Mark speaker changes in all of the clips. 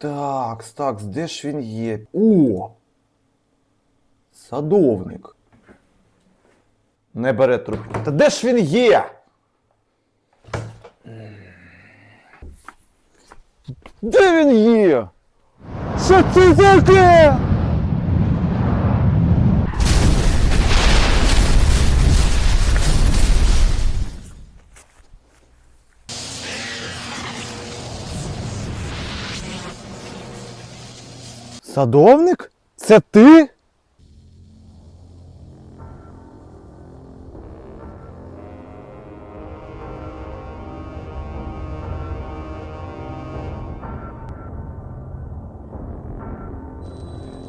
Speaker 1: Так, так, де ж він є? О! Садовник. Не бере трубку. Та де ж він є? Де він є? Що це таке? Садовник? Це ти?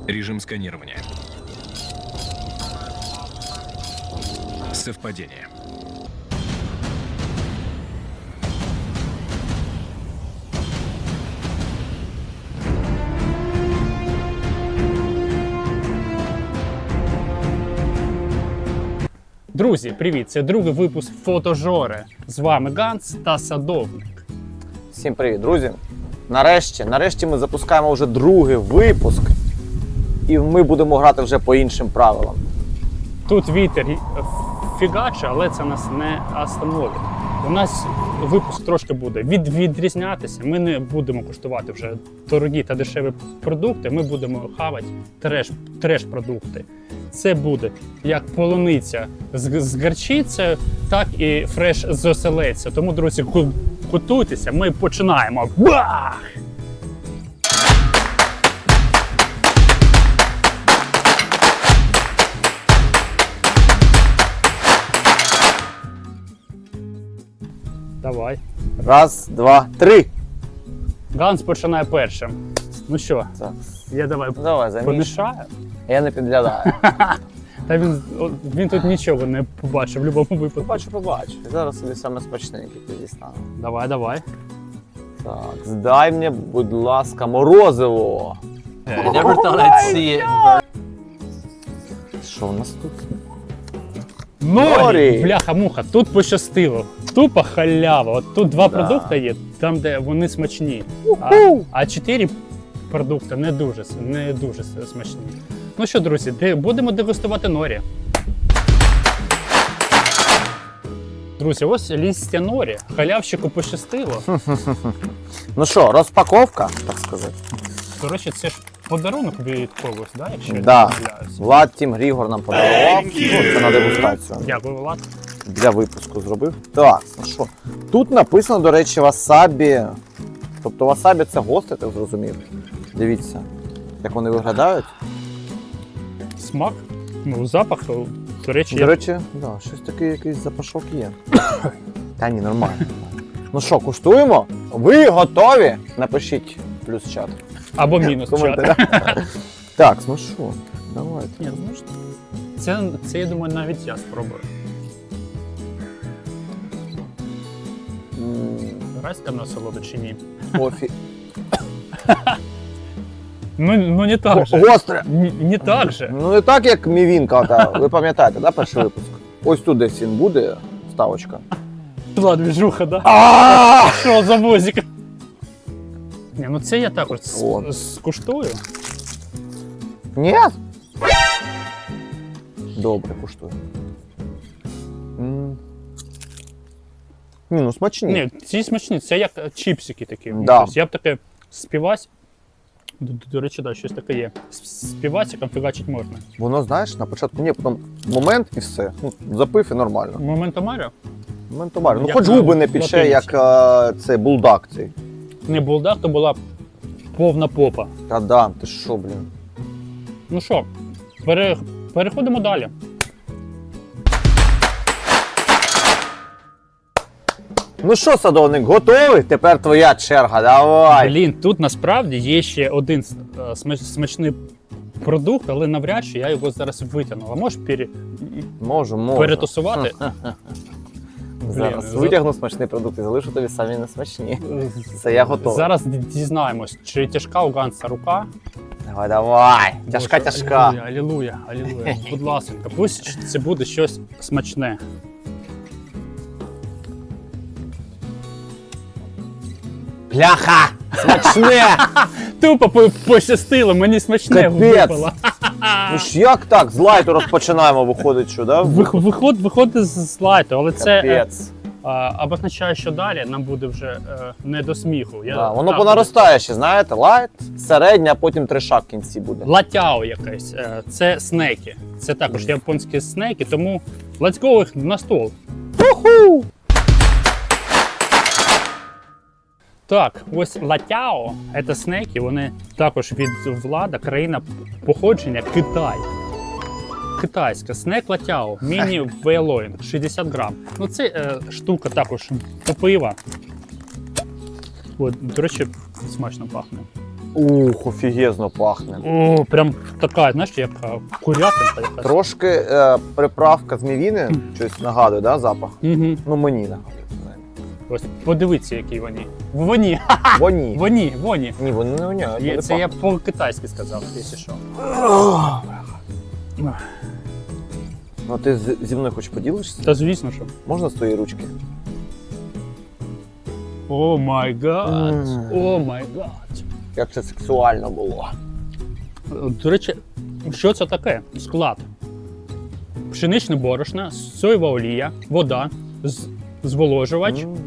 Speaker 2: Режим сканирования. Совпадение.
Speaker 3: Друзі, привіт! Це другий випуск Фотожори. З вами Ганс та Садовник.
Speaker 1: Всім привіт, друзі. Нарешті, нарешті ми запускаємо вже другий випуск. І ми будемо грати вже по іншим правилам.
Speaker 3: Тут вітер фігаче, але це нас не остановить. У нас випуск трошки буде від, відрізнятися. Ми не будемо куштувати вже дорогі та дешеві продукти. Ми будемо хавати треш, треш-продукти. Це буде як полуниця з, з гарчицею, так і фреш з оселеця. Тому, друзі, готуйтеся, ми починаємо. Бах! Давай.
Speaker 1: Раз, два, три.
Speaker 3: Ганс починає першим. Ну що,
Speaker 1: Так.
Speaker 3: я давай
Speaker 1: Ну, Давай, заміж.
Speaker 3: помішаю.
Speaker 1: Я не підглядаю.
Speaker 3: Та він, він тут нічого не побачив в будь-якому випадку.
Speaker 1: Побачу, побачу. Зараз собі саме смачненький дістану.
Speaker 3: Давай, давай.
Speaker 1: Так, здай мені, будь ласка, морозиво.
Speaker 4: I never thought I'd see it.
Speaker 1: Що у нас тут?
Speaker 3: Норі!
Speaker 1: Норі!
Speaker 3: Бляха-муха, тут пощастило. Тупо халява. От тут два
Speaker 1: Да.
Speaker 3: продукти є, там, де вони смачні. А, а чотири продукти не дуже, с- не дуже с- смачні. Ну що, друзі, де, будемо дегустувати норі. Друзі, ось лістя норі. Халявщику пощастило.
Speaker 1: Ну що, розпаковка, так сказати.
Speaker 3: До речі, це ж подарунок від когось, да? якщо я
Speaker 1: Да.
Speaker 3: не помиляюся.
Speaker 1: Влад Тім Грігор нам подарував. Ну, це на дегустацію.
Speaker 3: Дякую, Влад.
Speaker 1: Для випуску зробив. Так, ну що? Тут написано, до речі, васабі. Тобто васабі це гости, так зрозумів. Дивіться, як вони виглядають.
Speaker 3: Смак, ну, запах, до речі,
Speaker 1: До
Speaker 3: я
Speaker 1: речі, да, щось такий якийсь запашок є. Та ні, нормально. Ну що, куштуємо? Ви готові? Напишіть плюс чат.
Speaker 3: Або мінус
Speaker 1: в
Speaker 3: чат.
Speaker 1: Так, ну що, давайте.
Speaker 3: Ні, ну, ж, це, це, я думаю, навіть я спробую.
Speaker 1: М,
Speaker 3: Раська насолода чи ні?
Speaker 1: Кофі.
Speaker 3: Ну, ну не так же.
Speaker 1: Гостре.
Speaker 3: Не, не так же.
Speaker 1: Ну не так, як мівінка, та, ви пам'ятаєте, да, перший випуск? Ось тут десь він буде, ставочка.
Speaker 3: Влад, двіжуха, да? Що за возик? Ну це я також
Speaker 1: О.
Speaker 3: скуштую.
Speaker 1: Ні? Добре, куштую. М. Ні, ну смачні.
Speaker 3: Ні, ці смачні, це як е, чіпсики такі.
Speaker 1: Да.
Speaker 3: Тобто Я б таке співась. До, до- до речі, да, щось таке є. С- Співасиком фігачить можна.
Speaker 1: Воно, знаєш, на початку ні, потім момент і все. Ну, запив і нормально.
Speaker 3: Моменту Маріо?
Speaker 1: Момент товару. Ну
Speaker 3: Як
Speaker 1: хоч
Speaker 3: на
Speaker 1: губи не піче,
Speaker 3: латиниці.
Speaker 1: як е, цей булдак цей.
Speaker 3: Не булдак, то була повна попа.
Speaker 1: Та да, ти що, блін.
Speaker 3: Ну що, пере, переходимо далі.
Speaker 1: Ну що, садовник, готовий? Тепер твоя черга, давай.
Speaker 3: Блін, тут насправді є ще один е, смач- смачний продукт, але навряд чи я його зараз витягну. А можеш пере,
Speaker 1: Можу, можу.
Speaker 3: перетасувати?
Speaker 1: Зараз
Speaker 3: Блін,
Speaker 1: витягну смачний продукт і залишу тобі самі несмачні. Це я готовий.
Speaker 3: Зараз ді- дізнаємось, чи тяжка у Ганса рука.
Speaker 1: Давай, давай. Тяжка,
Speaker 3: Боже,
Speaker 1: тяжка.
Speaker 3: Алілуя, алілуя, алілуя. Будь ласка, пусть це буде щось смачне.
Speaker 1: Пляха! Смачне!
Speaker 3: тупо пощастило, мені смачне
Speaker 1: Капець.
Speaker 3: випало.
Speaker 1: Ну ж як так? З лайту розпочинаємо, виходить, що, да?
Speaker 3: Виход, виходить з лайту, але це е,
Speaker 1: Капець.
Speaker 3: а, обозначає, що далі нам буде вже е, не до сміху. Я,
Speaker 1: Да, воно
Speaker 3: так,
Speaker 1: понаростає ще, знаєте, лайт, середня, а потім триша в кінці буде.
Speaker 3: Латяо якесь. е, Це снеки. Це також японські снеки, тому let's go їх на стол.
Speaker 1: Уху!
Speaker 3: Так, ось латяо це снеки, вони також від влада, країна походження Китай. Китайська снек латяо, міні вейлоїн, 60 грам. Ну це е, штука також попива. От, до речі, смачно пахне.
Speaker 1: Ух, офігезно пахне.
Speaker 3: О, прям така, знаєш, як е, курятинка якась.
Speaker 1: Трошки е, приправка з мівіни, щось нагадує, да, запах?
Speaker 3: Угу.
Speaker 1: Ну мені нагадує.
Speaker 3: Ось подивіться, які вони. Вони,
Speaker 1: Воні.
Speaker 3: вони, вони.
Speaker 1: Ні, вони не воняють.
Speaker 3: Є,
Speaker 1: вони
Speaker 3: це я
Speaker 1: пахнуть.
Speaker 3: по-китайськи сказав, якщо що.
Speaker 1: Ну ти з- зі мною хоч поділишся?
Speaker 3: Та звісно, що.
Speaker 1: Можна з твоєї ручки?
Speaker 3: О май гад.
Speaker 1: Мм.
Speaker 3: О май гад.
Speaker 1: Як це сексуально було.
Speaker 3: До речі, що це таке? Склад. Пшеничне борошно, соєва олія, вода, з- зволожувач,
Speaker 1: М.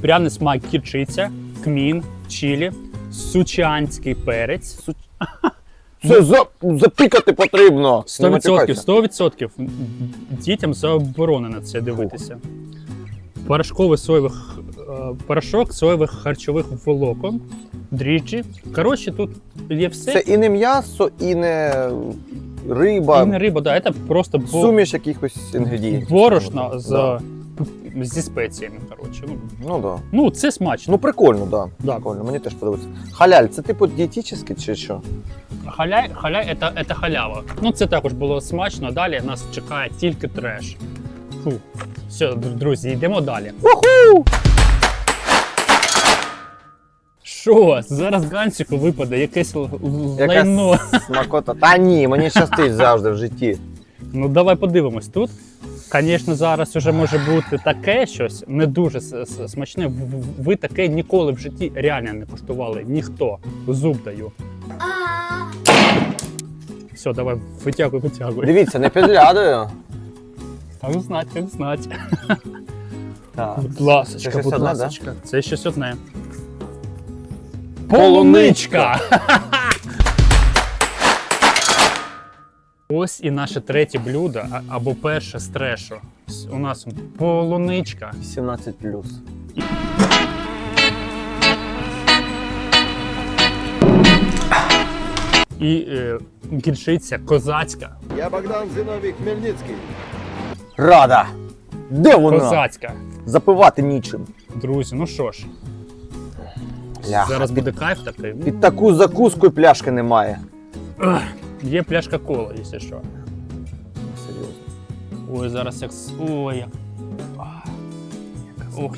Speaker 3: пряний смак кірчиця, кмін, чилі, сучанський перець.
Speaker 1: Це за, запікати потрібно.
Speaker 3: 100%, 100%. Дітям заборонено це дивитися. Порошковий соєвий х- е, порошок соєвих харчових волокон, дріжджі. Коротше, тут є все.
Speaker 1: Це і не м'ясо, і не риба,
Speaker 3: І не риба, да, це просто бо...
Speaker 1: суміш якихось інгредієнтів.
Speaker 3: борошно з,
Speaker 1: Да.
Speaker 3: Зі спеціями. Коротше. Ну,
Speaker 1: Ну да.
Speaker 3: ну, це смачно.
Speaker 1: Ну прикольно, да.
Speaker 3: Да.
Speaker 1: Прикольно, мені теж подобається. Халяль, це типу дієтичний чи що?
Speaker 3: Халяй, халяй це, це халява. Ну, це також було смачно. Далі нас чекає тільки треш. Фу. Все, др- друзі, йдемо далі.
Speaker 1: Уху!
Speaker 3: Що? Зараз Гансіку випаде якесь л- л- лайно.
Speaker 1: Смакота. Та ні, мені щастить завжди в житті.
Speaker 3: Ну давай подивимось тут. Звісно, зараз вже може бути таке щось не дуже смачне. Ви таке ніколи в житті реально не куштували. Ніхто. Зуб даю. Все, давай, витягуй, витягуй.
Speaker 1: Дивіться, не підглядаю.
Speaker 3: Так знать, так знать.
Speaker 1: Так.
Speaker 3: Будь ласочка,
Speaker 1: Це
Speaker 3: будь ласочка. Це щось одне.
Speaker 1: Полуничка.
Speaker 3: Ось і наше третє блюдо, або перше з трешу. У нас полуничка.
Speaker 1: 17 плюс.
Speaker 3: і е, гірчиця козацька.
Speaker 2: Я Богдан Зиновий Хмельницкий.
Speaker 1: Рада! Де вона?
Speaker 3: Козацька.
Speaker 1: Запивати нічим.
Speaker 3: Друзі, ну що ж,
Speaker 1: Ляха,
Speaker 3: зараз буде кайф такий.
Speaker 1: під таку закуску і пляшки немає.
Speaker 3: Є пляшка кола, якщо що.
Speaker 1: Серйозно.
Speaker 3: Ой, зараз як. Ой, як. Ох,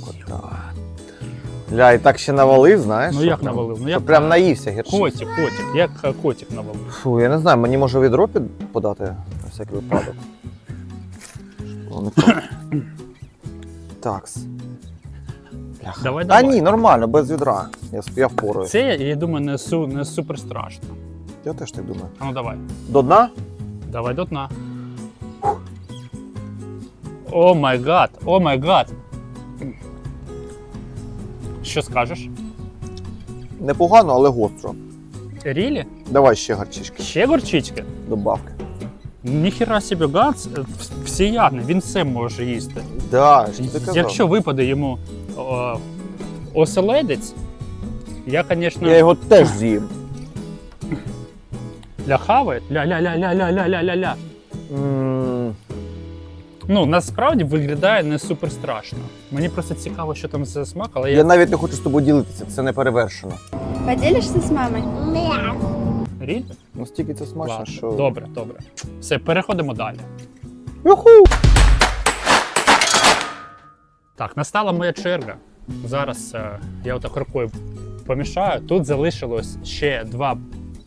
Speaker 1: Ля, і так ще навалив, знаєш?
Speaker 3: Ну,
Speaker 1: що
Speaker 3: як
Speaker 1: прям-
Speaker 3: навалив? Ну,
Speaker 1: що
Speaker 3: як-
Speaker 1: прям наївся гірчиці.
Speaker 3: котик, котик, як е, котик навалив.
Speaker 1: Фу, я не знаю, мені може відро під- подати на всякий випадок. Воно не так. Такс. Бляха.
Speaker 3: Давай,
Speaker 1: Та
Speaker 3: давай.
Speaker 1: ні, нормально, без відра. Я, сп- я впораюсь.
Speaker 3: Це, я, я думаю, не, су, не супер страшно.
Speaker 1: Я теж так думаю.
Speaker 3: А ну давай.
Speaker 1: До дна?
Speaker 3: Давай до дна. О май гад, о май гад. Що скажеш?
Speaker 1: Непогано, але гостро.
Speaker 3: Рілі?
Speaker 1: Давай ще гарчишки,
Speaker 3: Ще горчички?
Speaker 1: добавки.
Speaker 3: Ніхіра собі ганс е, вс- всеядний, він все може їсти.
Speaker 1: Да, що ти казав?
Speaker 3: Якщо випаде йому о, оселедець, я, звісно,
Speaker 1: Я його теж з'їм.
Speaker 3: Ля хаває, ля-ля-ля-ля-ля-ля-ля-ля.
Speaker 1: М,
Speaker 3: Ну, насправді виглядає не супер страшно. Мені просто цікаво, що там за смак, але я,
Speaker 1: Я навіть не хочу з тобою ділитися, це не перевершено.
Speaker 5: Поделишься с мамой?
Speaker 3: Рілі?
Speaker 1: Настільки це смачно,
Speaker 3: Ладно,
Speaker 1: що.
Speaker 3: Добре, добре. Все, переходимо далі.
Speaker 1: Юху!
Speaker 3: Так, настала моя черга. Зараз е, я отак рукою помішаю. Тут залишилось ще два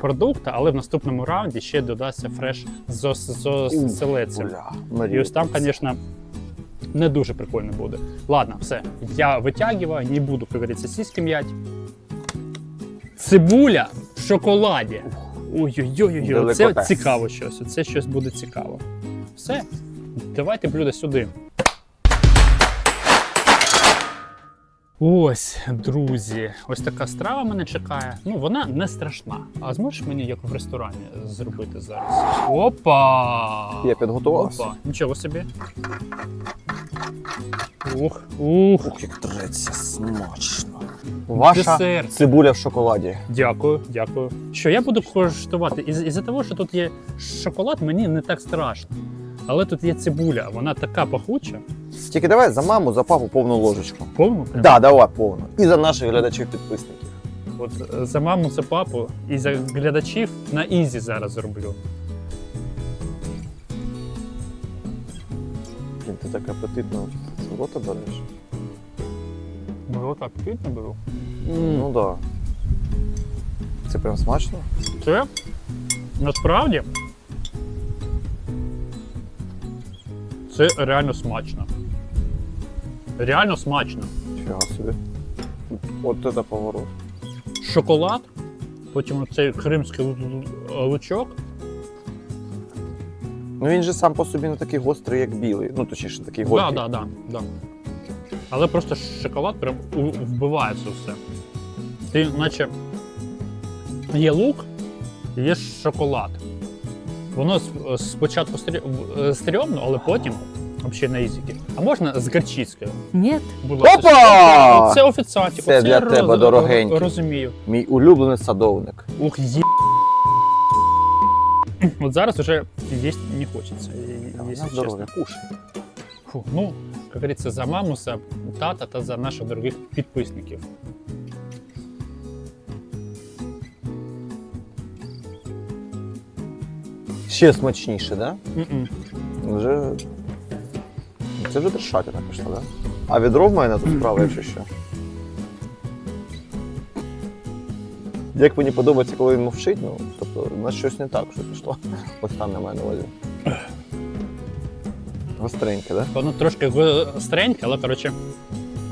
Speaker 3: продукти, але в наступному раунді ще додасться фреш з.
Speaker 1: Бля,
Speaker 3: І ось там, звісно, не дуже прикольно буде. Ладно, все. Я витягиваю, не буду, як говориться, сіськи м'ять. Цибуля в шоколаді. Ой-ой-ой, це цікаво щось. Це щось буде цікаво. Все, давайте блюдо сюди. Ось, друзі, ось така страва мене чекає. Ну, вона не страшна. А зможеш мені як в ресторані зробити зараз? Опа!
Speaker 1: Я підготувався.
Speaker 3: Опа, нічого собі. Ух, ух.
Speaker 1: Ух, як треться смачно. Ваша
Speaker 3: Десерт.
Speaker 1: цибуля в шоколаді.
Speaker 3: Дякую, дякую. Що я буду коштувати? Із- Із-за того, що тут є шоколад, мені не так страшно. Але тут є цибуля, вона така пахуча.
Speaker 1: Тільки давай за маму, за папу повну ложечку.
Speaker 3: Повну прям.
Speaker 1: Да, давай повну. І за наших глядачів-підписників.
Speaker 3: От е, за маму, за папу і за глядачів на ізі зараз зроблю.
Speaker 1: Блін, ти так апетитно в рота береш.
Speaker 3: Було так апетитно було.
Speaker 1: Ну да. Це прям смачно.
Speaker 3: Це насправді це реально смачно. Реально смачно.
Speaker 1: Фіга собі. От це поворот.
Speaker 3: Шоколад, потім цей кримський лу- лу- лучок.
Speaker 1: Ну він же сам по собі не такий гострий, як білий. Ну, точніше, такий
Speaker 3: Да,
Speaker 1: горький.
Speaker 3: да, да, да. Але просто шоколад прям вбиває це все. Ти наче є лук, є шоколад. Воно спочатку стрі- е, стрьомно, але потім взагалі на ізіки. А можна з гарчицькою? Ласка.
Speaker 1: Опа!
Speaker 3: Це офіціантик.
Speaker 1: Це для
Speaker 3: я
Speaker 1: тебе,
Speaker 3: роз-
Speaker 1: дорогенький.
Speaker 3: Розумію.
Speaker 1: Мій улюблений садовник.
Speaker 3: Ух, є. От зараз вже їсти не хочеться.
Speaker 1: Здоров'я, кушай.
Speaker 3: Фу, ну, как говорится, за маму, за тата та за наших дорогих підписників.
Speaker 1: Ще смачніше, да? Вже. Це вже трешатина пішла, да? А відро в мене тут справа, якщо що. Як мені подобається, коли він мовчить, ну, тобто, у нас щось не так, що пішло. Ось там на мене увазі. Гостреньке, да?
Speaker 3: Воно трошки гостреньке, але коротше,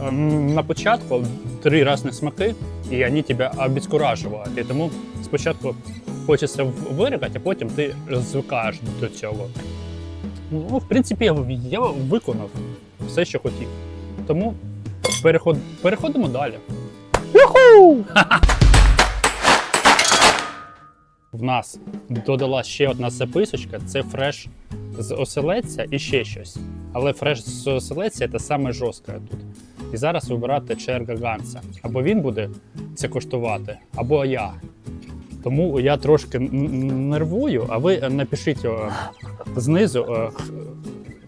Speaker 3: ем, на початку три різні смаки, і вони тебе обезкуражують. І тому спочатку хочеться виригати, а потім ти звикаєш до цього. Ну, в принципі, я, виконав все, що хотів. Тому переход, переходимо далі. В нас додала ще одна записочка: це фреш з оселедця і ще щось. Але фреш з оселедця це саме жорстке тут. І зараз вибирати черга Ганса. Або він буде це коштувати, або я. Тому я трошки нервую, а ви напишіть знизу,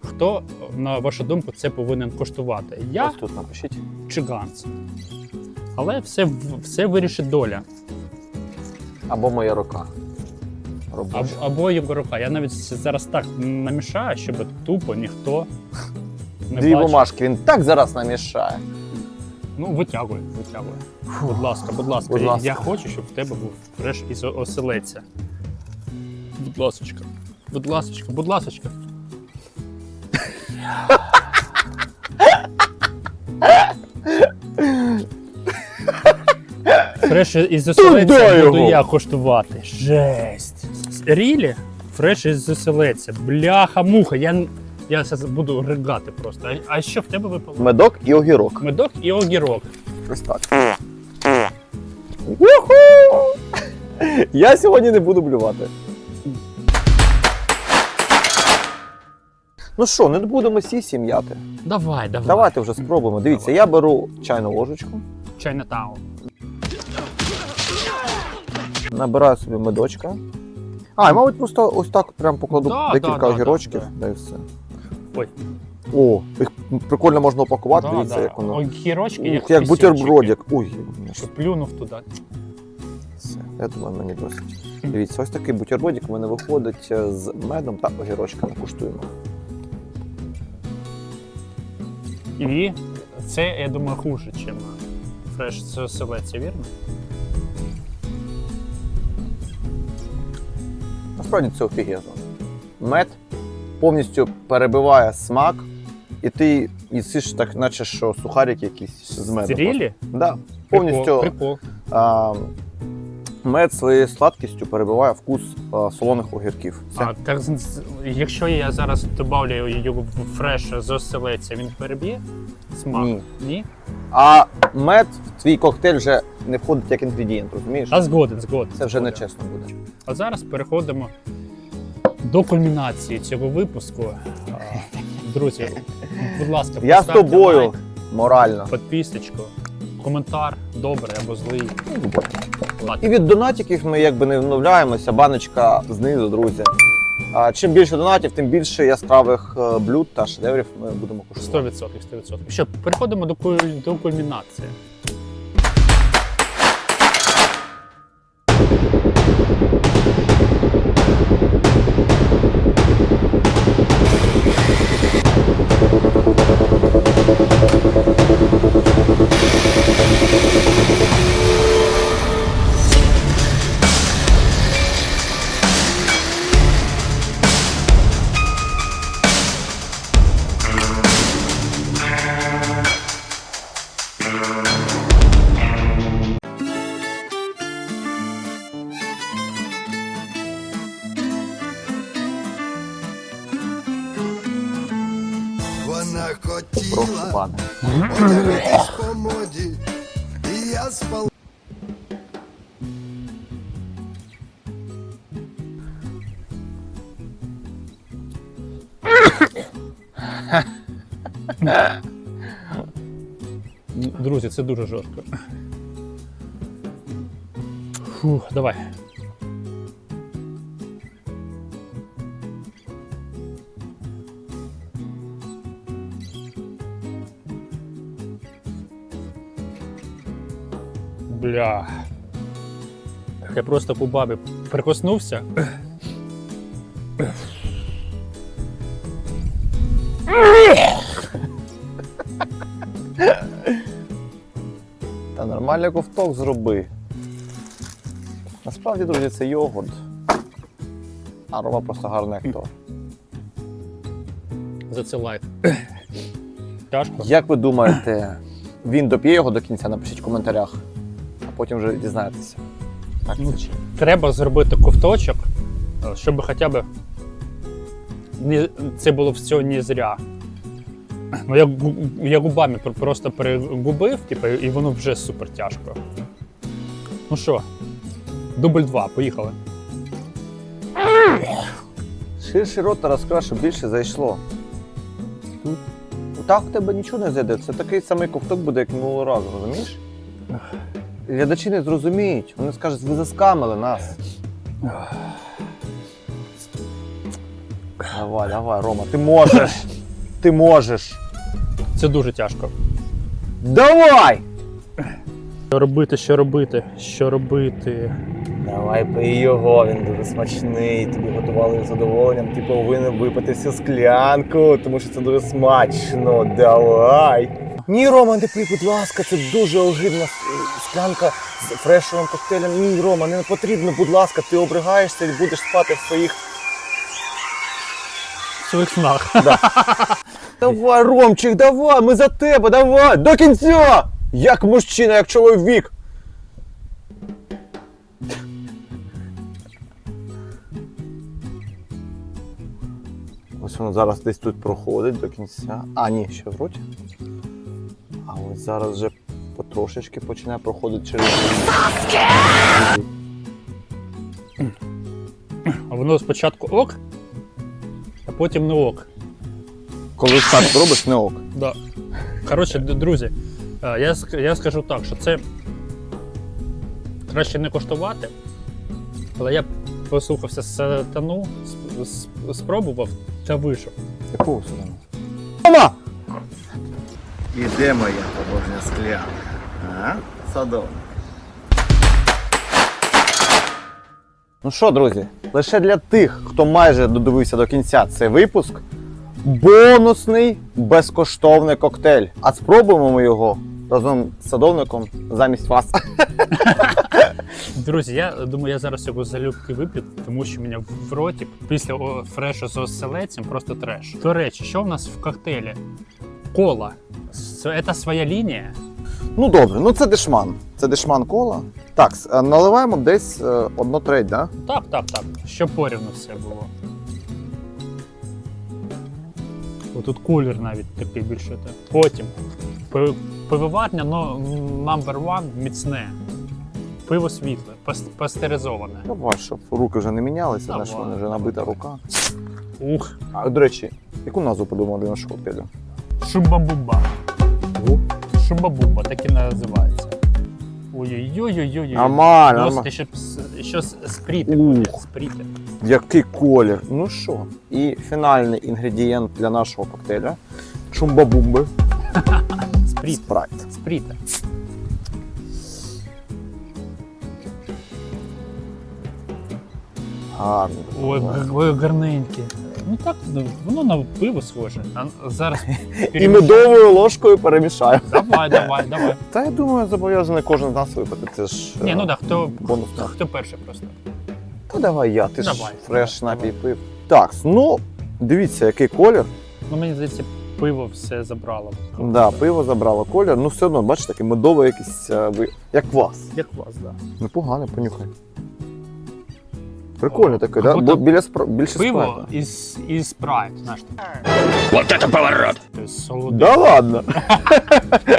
Speaker 3: хто, на вашу думку, це повинен коштувати. Я
Speaker 1: Ось тут напишіть.
Speaker 3: чи Ганс. Але все, все вирішить доля.
Speaker 1: Або моя рука.
Speaker 3: Аб, або його рука. Я навіть зараз так намішаю, щоб тупо ніхто не
Speaker 1: Дві
Speaker 3: бачив.
Speaker 1: бумажки, він так зараз намішає.
Speaker 3: Ну, витягуй, витягуй. Будь ласка, будь ласка.
Speaker 1: Будь
Speaker 3: Я-
Speaker 1: ласка.
Speaker 3: Я хочу, щоб в тебе був фреш із о- оселедця. Будь ласочка. Будь ласочка, будь ласочка. Фреш із оселедця
Speaker 1: Туди
Speaker 3: буду
Speaker 1: його!
Speaker 3: я коштувати. Жесть. Рілі? Фреш із оселедця. Бляха-муха. Я, я зараз буду ригати просто. А, а що в тебе випало?
Speaker 1: Медок і огірок.
Speaker 3: Медок і огірок.
Speaker 1: Ось так. Уху! Я сьогодні не буду блювати. Ну що, не будемо сісі м'яти.
Speaker 3: Давай, давай.
Speaker 1: Давайте вже спробуємо. Дивіться, я беру чайну ложечку,
Speaker 3: Чайнатаун.
Speaker 1: набираю собі медочка. А, і, мабуть, просто ось так прям покладу
Speaker 3: Да,
Speaker 1: декілька
Speaker 3: да, да,
Speaker 1: огірочків,
Speaker 3: да,
Speaker 1: да і все.
Speaker 3: Ой.
Speaker 1: О, їх прикольно можна упакувати,
Speaker 3: Да,
Speaker 1: дивіться,
Speaker 3: да.
Speaker 1: як воно.
Speaker 3: Огірочки,
Speaker 1: Ух,
Speaker 3: як,
Speaker 1: як
Speaker 3: пісюнчики.
Speaker 1: бутербродик. Ой,
Speaker 3: Що Плюнув туди.
Speaker 1: Все, я думаю, мені досить. Дивіться, ось такий бутербродик у мене виходить е, з медом та огірочками. Куштуємо.
Speaker 3: І це, я думаю, хуже, ніж фреш з оселедця, вірно?
Speaker 1: Насправді це офігезно. Мед повністю перебиває смак, і ти їсиш так, наче що сухарик якийсь з медом.
Speaker 3: Зрілі?
Speaker 1: Да. Повністю
Speaker 3: Прикол.
Speaker 1: а, Мед своєю сладкістю перебиває вкус е, солоних огірків. Все.
Speaker 3: А так якщо я зараз добавлю його в фреш з оселедця, він переб'є смак?
Speaker 1: Ні.
Speaker 3: Ні?
Speaker 1: А мед в твій коктейль вже не входить як інгредієнт, розумієш?
Speaker 3: А згоден, згоден.
Speaker 1: Це вже не
Speaker 3: згоден.
Speaker 1: чесно буде.
Speaker 3: А зараз переходимо до кульмінації цього випуску. Друзі, будь ласка,
Speaker 1: Я з тобою
Speaker 3: лайк,
Speaker 1: морально.
Speaker 3: підписочку, коментар, добрий або злий.
Speaker 1: І від донатиків ми якби не вновляємося. Баночка знизу, друзі. А чим більше донатів, тим більше яскравих е, блюд та шедеврів ми будемо куштувати.
Speaker 3: 100%, 100%. Що, переходимо до, куль- до кульмінації. Це дуже жорстко. Фух, давай. Бля. Я просто по бабі прикоснувся.
Speaker 1: Нормальний ковток зроби. Насправді, друзі, це йогурт. А Рома просто гарний актор.
Speaker 3: За це лайк. Тяжко.
Speaker 1: Як ви думаєте, він доп'є його до кінця? Напишіть в коментарях, а потім вже дізнаєтеся. Так,
Speaker 3: Ну,
Speaker 1: це чи-
Speaker 3: Треба зробити ковточок, щоб хоча б не, це було все не зря. Ну, я, я губами просто перегубив, типу, і воно вже супер тяжко. Ну що, дубль два, поїхали.
Speaker 1: Ширший рот та щоб більше зайшло. Так в тебе нічого не зайде. Це такий самий ковток буде, як минулого разу, розумієш? Глядачі не зрозуміють. Вони скажуть, ви заскамили нас. Давай, давай, Рома, ти можеш. Ти можеш.
Speaker 3: Це дуже тяжко.
Speaker 1: Давай!
Speaker 3: Що робити, що робити, що робити.
Speaker 1: Давай пий його, він дуже смачний. Тобі готували з задоволенням. Ти повинен випити всю склянку, тому що це дуже смачно. Давай. Ні, Рома, не пий, будь ласка, це дуже огидна склянка з фрешовим коктейлем. Ні, Рома, не потрібно, будь ласка, ти обригаєшся і будеш спати в своїх.
Speaker 3: В своїх снах.
Speaker 1: Давай, Ромчик, давай, ми за тебе, давай, до кінця! Як мужчина, як чоловік. Ось воно зараз десь тут проходить до кінця. А, ні, ще в роті. А ось зараз вже потрошечки починає проходити через.
Speaker 3: А воно спочатку ок, а потім не ок.
Speaker 1: Коли старт робиш, не ок.
Speaker 3: Да. Коротше, друзі, е, я, я скажу так, що це краще не коштувати, але я послухався сатану, сп- сп- спробував та вийшов.
Speaker 1: Якого сюди? Рома!
Speaker 2: І де моя побожня склянка? А? Садовник.
Speaker 1: Ну що, друзі, лише для тих, хто майже додивився до кінця цей випуск, бонусний безкоштовний коктейль. А спробуємо ми його разом з садовником замість вас.
Speaker 3: Друзі, я думаю, я зараз його залюбки вип'ю, тому що мене в роті після фрешу з оселедцем просто треш. До речі, що в нас в коктейлі? Кола. Це своя лінія.
Speaker 1: Ну добре, ну це дешман. Це дешман кола. Так, е, наливаємо десь е, одну треть, да?
Speaker 3: Так, так, так. Щоб порівну все було. Отут кулер навіть такий більше. Потім. Пивоварня но, number one міцне. Пиво світле, пас- пастеризоване.
Speaker 1: Давай, щоб руки вже не мінялися,
Speaker 3: Давай,
Speaker 1: знаєш, в мене вже набита рука.
Speaker 3: Ух,
Speaker 1: А, до речі, яку назву подумав для нашого коктейлю?
Speaker 3: шумба-бумба. Шумба-бумба, так і називається. Ой-ой-ой-ой-ой.
Speaker 1: Нормально,
Speaker 3: ще щось спріти Спріти.
Speaker 1: Який колір. Ну що? І фінальний інгредієнт для нашого коктейля. Чумба-бумби.
Speaker 3: Спріт.
Speaker 1: Спрайт.
Speaker 3: Спріти.
Speaker 1: Гарно.
Speaker 3: Ой, ой, гарненькі. Ну так, ну, воно на пиво схоже. А зараз
Speaker 1: І медовою ложкою перемішаю.
Speaker 3: Давай, давай, давай.
Speaker 1: Та я думаю, зобов'язаний кожен з нас випити. Це ж
Speaker 3: Ні,
Speaker 1: е,
Speaker 3: ну так, хто,
Speaker 1: бонус.
Speaker 3: хто перший просто.
Speaker 1: Та давай я, ти ж
Speaker 3: Давай,
Speaker 1: фреш
Speaker 3: давай,
Speaker 1: напій пив. Так, ну дивіться, який колір.
Speaker 3: Ну мені здається, пиво все забрало.
Speaker 1: Да, пиво забрало колір. Ну все одно, бачите, такий медовий якийсь е, ви- як квас.
Speaker 3: Як вас, да.
Speaker 1: Непогано, понюхай. Прикольно
Speaker 3: О,
Speaker 1: таке,
Speaker 3: а
Speaker 1: да? Бо біля спра... більше
Speaker 3: Пиво
Speaker 1: спрайта.
Speaker 3: із, із спрайт, знаєш. Вот это поворот! Солодий.
Speaker 1: Да ладно.
Speaker 3: Ну,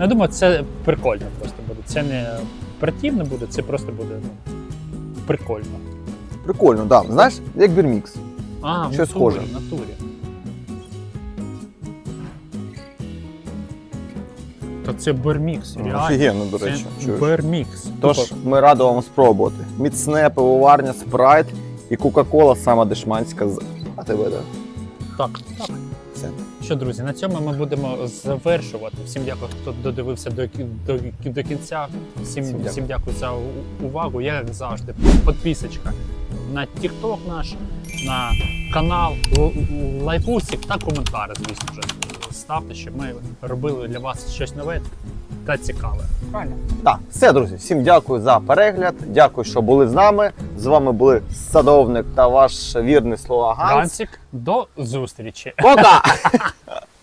Speaker 3: Я думаю, це прикольно просто буде. Це не противно буде, це просто буде ну, прикольно.
Speaker 1: Прикольно, да. Знаєш, як бірмікс.
Speaker 3: А, в
Speaker 1: Щось
Speaker 3: натурі,
Speaker 1: схоже.
Speaker 3: в натурі. Та це бермікс, реально.
Speaker 1: Офігенно, до
Speaker 3: Це
Speaker 1: речі. чуєш?
Speaker 3: бермікс.
Speaker 1: Тож
Speaker 3: Тупо
Speaker 1: ми раді вам спробувати. Міцне пивоварня, спрайт і Кока-Кола сама дешманська з АТБ, да?
Speaker 3: Так, так.
Speaker 1: Все.
Speaker 3: Що, друзі, на цьому ми будемо завершувати. Всім дякую, хто додивився до, кі- до, до кінця. Всім,
Speaker 1: Всім
Speaker 3: всім,
Speaker 1: дякую.
Speaker 3: дякую. за у- увагу. Як завжди, підписочка на TikTok наш, на канал, лайкусик та коментари, звісно ж. Ставте, щоб ми робили для вас щось нове та цікаве. Правильно?
Speaker 1: Так, все, друзі, всім дякую за перегляд. Дякую, що були з нами. З вами були садовник та ваш вірний слуга Ганс.
Speaker 3: Гансик, до зустрічі!
Speaker 1: Пока!